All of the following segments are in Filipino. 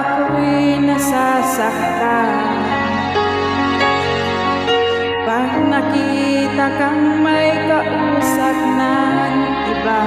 ako'y nasasaktan Pag nakita kang may kausap ng iba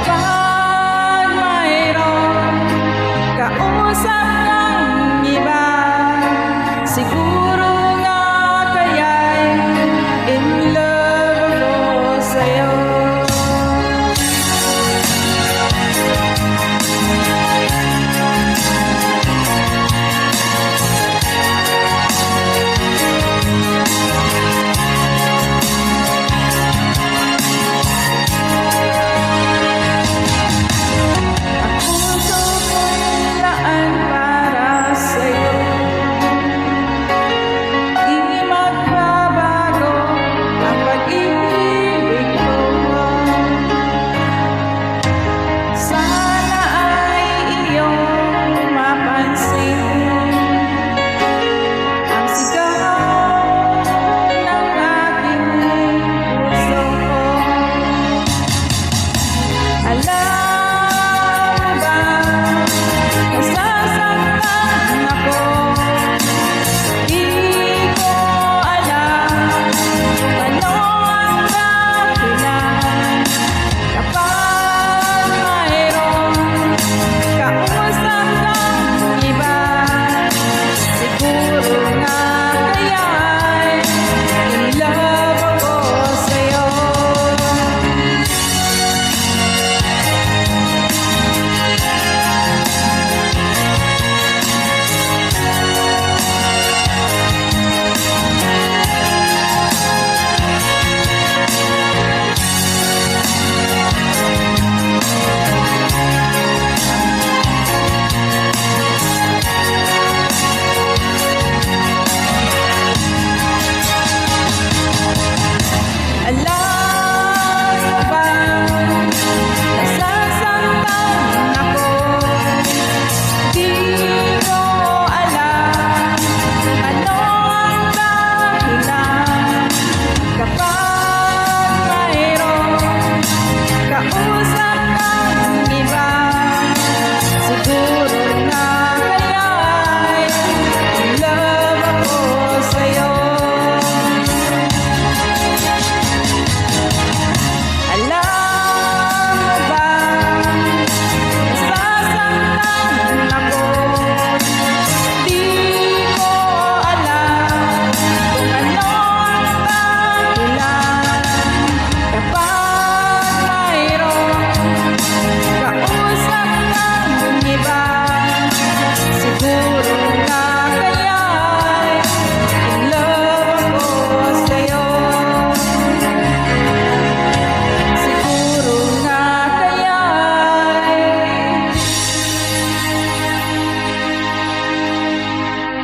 Kapag mayroong kausap ng iba, siguro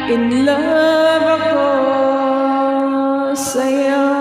In love ako sa'yo